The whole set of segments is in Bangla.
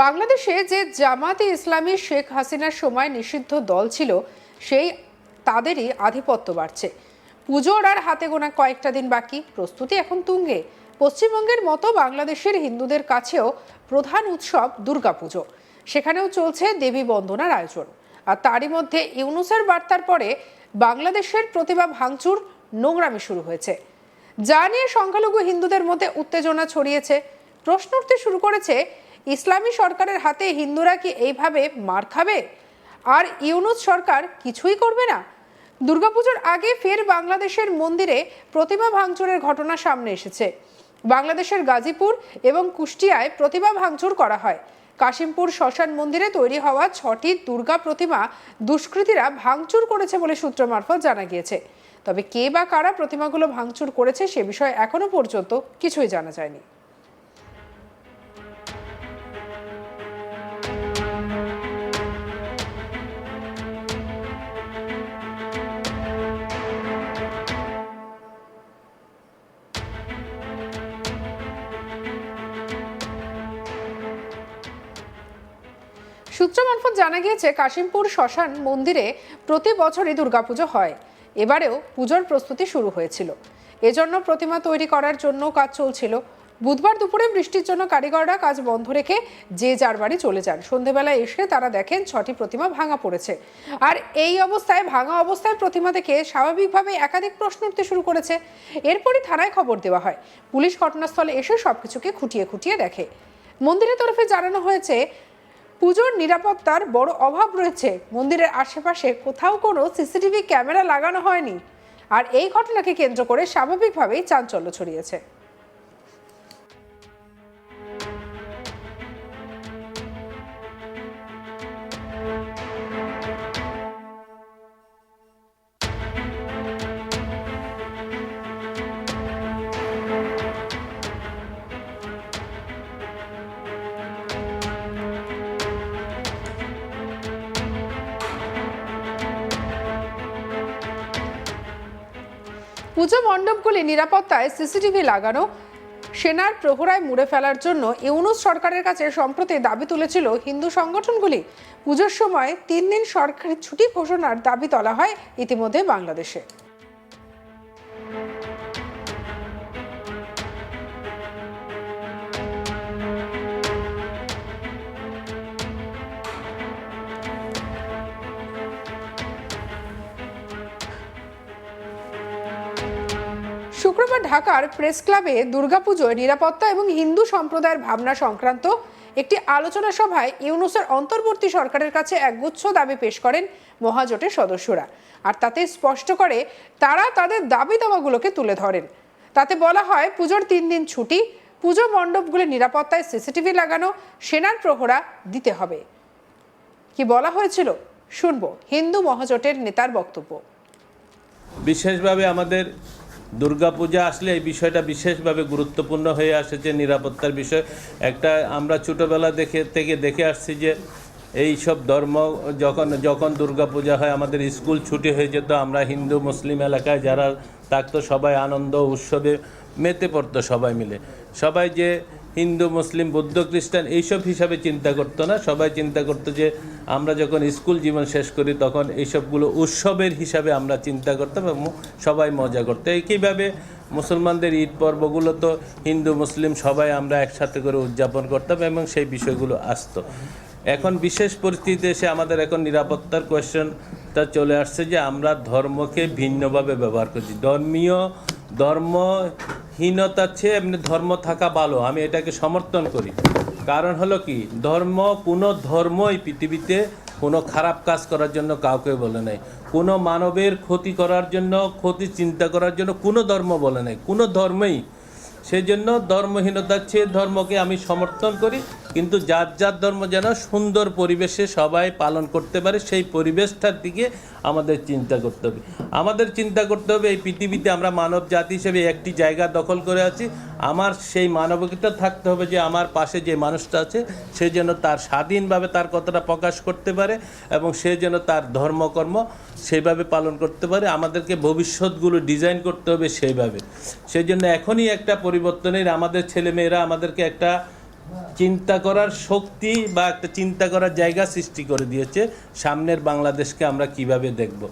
বাংলাদেশে যে জামাতে ইসলামী শেখ হাসিনার সময় নিষিদ্ধ দল ছিল, সেই তাদেরই আধিপত্য বাড়ছে। পুজোর আর হাতে গোনা কয়েকটা দিন বাকি, প্রস্তুতি এখন তুঙ্গে। পশ্চিমবঙ্গের মতো বাংলাদেশের হিন্দুদের কাছেও প্রধান উৎসব দুর্গাপুজো। সেখানেও চলছে দেবী বন্দনার আয়োজন। আর তারই মধ্যে ইউনুসের বার্তার পরে বাংলাদেশের প্রতিভা ভাঙচুর, নোংরামি শুরু হয়েছে। যা নিয়ে সংখ্যালঘু হিন্দুদের মধ্যে উত্তেজনা ছড়িয়েছে। প্রশ্ন উঠতে শুরু করেছে ইসলামী সরকারের হাতে হিন্দুরা কি এইভাবে মার খাবে? আর ইউনুস সরকার কিছুই করবে না? দুর্গাপুজোর আগে ফের বাংলাদেশের মন্দিরে প্রতিমা ভাঙচুরের ঘটনা সামনে এসেছে। বাংলাদেশের গাজীপুর এবং কুষ্টিয়ায় প্রতিমা ভাঙচুর করা হয়। কাশিমপুর শ্মশান মন্দিরে তৈরি হওয়া ছটি দুর্গা প্রতিমা দুষ্কৃতীরা ভাঙচুর করেছে বলে সূত্র মারফত জানা গিয়েছে। তবে কে বা কারা প্রতিমাগুলো ভাঙচুর করেছে সে বিষয়ে এখনও পর্যন্ত কিছুই জানা যায়নি। সূত্র মারফত জানা গিয়েছে, কাশিমপুর শ্মশান মন্দিরে প্রতি বছরই দুর্গাপুজো হয়। এবারেও পুজোর প্রস্তুতি শুরু হয়েছিল। এজন্য প্রতিমা তৈরি করার জন্য কাজ চলছিল। বুধবার দুপুরে বৃষ্টির জন্য কারিগররা কাজ বন্ধ রেখে যে যার বাড়ি চলে যান। সন্ধেবেলা এসে তারা দেখেন ছটি প্রতিমা ভাঙা পড়েছে। আর এই অবস্থায়, ভাঙা অবস্থায় প্রতিমা দেখে স্বাভাবিকভাবে একাধিক প্রশ্ন উঠতে শুরু করেছে। এরপরই থানায় খবর দেওয়া হয়। পুলিশ ঘটনাস্থলে এসে সবকিছুকে খুঁটিয়ে খুঁটিয়ে দেখে। মন্দিরের তরফে জানানো হয়েছে পুজোর নিরাপত্তার বড় অভাব রয়েছে। মন্দিরের আশেপাশে কোথাও কোনো সিসিটিভি ক্যামেরা লাগানো হয়নি। আর এই ঘটনাকে কেন্দ্র করে স্বাভাবিকভাবেই চাঞ্চল্য ছড়িয়েছে। পুজো মণ্ডপগুলি নিরাপত্তায় সিসিটিভি লাগানো, সেনার প্রহরায় মুড়ে ফেলার জন্য ইউনুস সরকারের কাছে সম্প্রতি দাবি তুলেছিল হিন্দু সংগঠনগুলি। পুজোর সময় তিন দিন সরকারি ছুটি ঘোষণার দাবি তোলা হয় ইতিমধ্যে বাংলাদেশে। শুক্রবার ঢাকার প্রেস ক্লাবে দুর্গাপুজোয় নিরাপত্তা এবং হিন্দু সম্প্রদায়ের ভাবনা সংক্রান্ত একটি আলোচনা সভায় ইউনুসের অন্তর্বর্তী সরকারের কাছে একগুচ্ছ দাবি পেশ করেন মহাজোটের সদস্যরা। আর তাতে স্পষ্ট করে তারা তাদের দাবি দাওয়াগুলোকে তুলে ধরেন। তাতে বলা হয়, পুজোর তিন দিন ছুটি, পুজো মণ্ডপগুলির নিরাপত্তায় সিসিটিভি লাগানো, সেনার প্রহরা দিতে হবে। কি বলা হয়েছিল? শুনব। হিন্দু মহাজোটের নেতার বক্তব্য। বিশেষভাবে আমাদের দুর্গাপূজা আসলে এই বিষয়টা বিশেষভাবে গুরুত্বপূর্ণ হয়ে আসে যে নিরাপত্তার বিষয়। একটা আমরা ছোটোবেলা দেখে, থেকে দেখে আসছি যে এই সব ধর্ম যখন যখন দুর্গাপূজা হয়, আমাদের স্কুল ছুটি হয়ে যেত, আমরা হিন্দু, মুসলিম এলাকায় যারা থাকতো, সবাই আনন্দ, উৎসবে মেতে পড়তো সবাই মিলে। সবাই যে হিন্দু, মুসলিম, বৌদ্ধ, খ্রিস্টান এইসব হিসাবে চিন্তা করতো না। সবাই চিন্তা করতো যে আমরা যখন স্কুল জীবন শেষ করি তখন এইসবগুলো উৎসবের হিসাবে আমরা চিন্তা করতাম এবং সবাই মজা করতো। একইভাবে মুসলমানদের ঈদ পর্বগুলো তো হিন্দু, মুসলিম সবাই আমরা একসাথে করে উদযাপন করতাম এবং সেই বিষয়গুলো আসতো। এখন বিশেষ পরিস্থিতিতে এসে আমাদের এখন নিরাপত্তার কোয়েশ্চনটা চলে আসছে যে আমরা ধর্মকে ভিন্নভাবে ব্যবহার করছি। ধর্মীয় ধর্মহীনতার চেয়ে এমনি ধর্ম থাকা ভালো, আমি এটাকে সমর্থন করি। কারণ হলো কি, ধর্ম, কোনো ধর্মই পৃথিবীতে কোনো খারাপ কাজ করার জন্য কাউকে বলে নাই। কোনো মানবের ক্ষতি করার জন্য, ক্ষতি চিন্তা করার জন্য কোনো ধর্ম বলে নাই। কোনো ধর্মই সেই জন্য ধর্মহীনতার চেয়ে ধর্মকে আমি সমর্থন করি। কিন্তু যার যার ধর্ম যেন সুন্দর পরিবেশে সবাই পালন করতে পারে, সেই পরিবেশটার দিকে আমাদের চিন্তা করতে হবে। আমাদের চিন্তা করতে হবে, এই পৃথিবীতে আমরা মানব জাতি হিসেবে একটি জায়গা দখল করে আছি। আমার সেই মানবিকতা থাকতে হবে যে, আমার পাশে যে মানুষটা আছে, সে যেন তার স্বাধীনভাবে তার কথাটা প্রকাশ করতে পারে এবং সে যেন তার ধর্মকর্ম সেইভাবে পালন করতে পারে। আমাদেরকে ভবিষ্যৎগুলো ডিজাইন করতে হবে সেইভাবে। সেই জন্য এখনই একটা পরিবর্তনের আমাদের ছেলেমেয়েরা আমাদেরকে একটা চিন্তা করার শক্তি বা একটা চিন্তা করার জায়গা সৃষ্টি করে দিয়েছে। সামনের বাংলাদেশকে আমরা কীভাবে দেখব?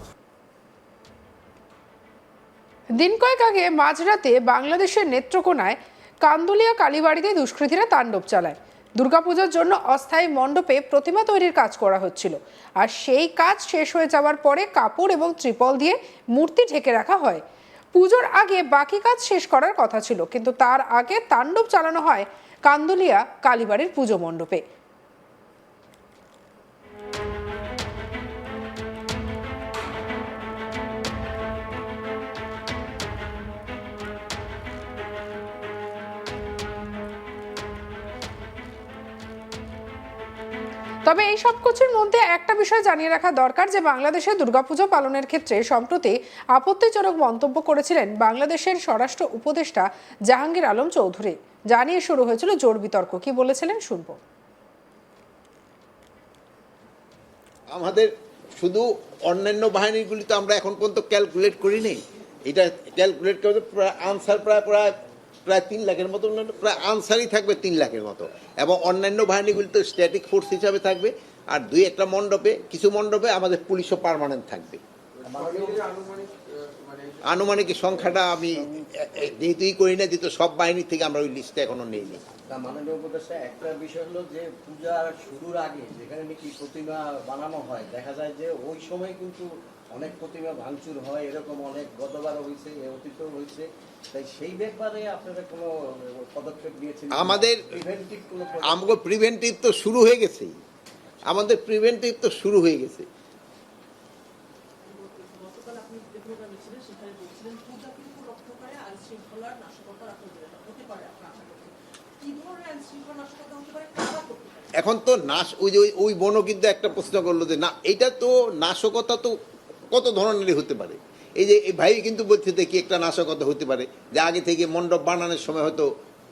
দিন কয়েক আগে মাঝরাতে বাংলাদেশের নেত্রকোনায় কান্দুলিয়া কালীবাড়িতে দুষ্কৃতীরা তাণ্ডব চালায়। দুর্গাপুজোর জন্য অস্থায়ী মণ্ডপে প্রতিমা তৈরির কাজ করা হচ্ছিল। আর সেই কাজ শেষ হয়ে যাওয়ার পরে কাপড় এবং ত্রিপল দিয়ে মূর্তি ঢেকে রাখা হয়। পুজোর আগে বাকি কাজ শেষ করার কথা ছিল, কিন্তু তার আগে তাণ্ডব চালানো হয় কান্দুলিয়া কালীবাড়ির পুজো মণ্ডপে। তবে এই সব কিছুর মধ্যে একটা বিষয় জানিয়ে রাখা দরকার যে বাংলাদেশে দুর্গাপুজো পালনের ক্ষেত্রে সম্প্রতি আপত্তিজনক মন্তব্য করেছিলেন বাংলাদেশের স্বরাষ্ট্র উপদেষ্টা জাহাঙ্গীর আলম চৌধুরী। জানিয়ে শুরু হয়েছিল জোর বিতর্ক। কি বলেছিলেন শুনব। আমাদের শুধু অন্যান্য বাহিনীগুলি তো আমরা এখন পর্যন্ত ক্যালকুলেট করিনি। এটা ক্যালকুলেট প্রায় আনসার প্রায় প্রায় প্রায় তিন লাখের মতো, প্রায় আনসারই থাকবে তিন লাখের মতো। এবং অন্যান্য বাহিনীগুলি তো স্ট্যাটিক ফোর্স হিসাবে থাকবে, আর দুই একটা মণ্ডপে, কিছু মণ্ডপে আমাদের পুলিশও পার্মানেন্ট থাকবে। আনুমানিক সংখ্যাটা আমি যেহেতুই করি না, যেহেতু সব বাহিনী থেকে আমরা ওই লিস্টে এখনও নেইনি। তা মাননীয় একটা বিষয় হলো যে পূজার শুরুর আগে যেখানে নাকি প্রতিমা বানানো হয়, দেখা যায় যে ওই সময় কিন্তু অনেক প্রতিমা ভাঙচুর হয় এরকম অনেক গতবারও হয়েছে অতীতেও হয়েছে। তাই সেই ব্যাপারে আপনারা কোনো পদক্ষেপ নিয়েছেন আমাদের- প্রিভেন্টিভ কোনো আমাকে প্রিভেন্টিভ তো শুরু হয়ে গেছে। আমাদের প্রিভেন্টিভ তো শুরু হয়ে গেছে। এখন তো নাশ ওই যে ওই- ওই বনও কিন্তু একটা প্রশ্ন করল যে না এটা তো নাশকতা তো কত ধরনেরই হতে পারে? এই যে এই ভাই কিন্তু বলছে দেখি একটা নাশকতা হতে পারে যে আগে থেকে মণ্ডপ বানানোর সময় হয়তো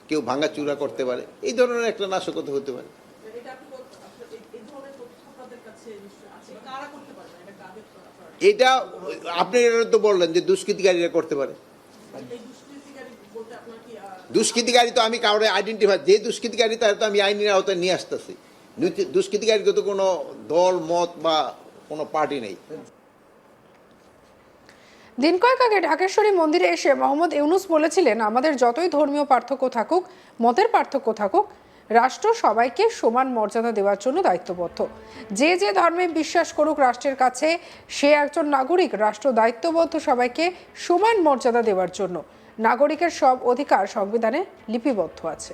কেউ ভাঙাচুরা করতে পারে এই ধরনের একটা নাশকতা হতে পারে। এটা আপনি তো বললেন যে দুষ্কৃতিকারীরা করতে পারে। দুষ্কৃতিকারী তো আমি কাউরে আইডেন্টিফাই যে দুষ্কৃতিকারী তার তো আমি আইনের আওতায় নিয়ে আসতেছি। দুষ্কৃতিকারীকে তো কোনো দল মত বা কোনো পার্টি নেই। দিন কয়েক আগে ঢাকেশ্বরী মন্দিরে এসে মোহাম্মদ ইউনুস বলেছিলেন, আমাদের যতই ধর্মীয় পার্থক্য থাকুক, মতের পার্থক্য থাকুক, রাষ্ট্র সবাইকে সমান মর্যাদা দেওয়ার জন্য দায়িত্ববদ্ধ। যে যে ধর্মে বিশ্বাস করুক রাষ্ট্রের কাছে, সে একজন নাগরিক রাষ্ট্র দায়িত্ববদ্ধ সবাইকে সমান মর্যাদা দেওয়ার জন্য। নাগরিকের সব অধিকার সংবিধানে লিপিবদ্ধ আছে।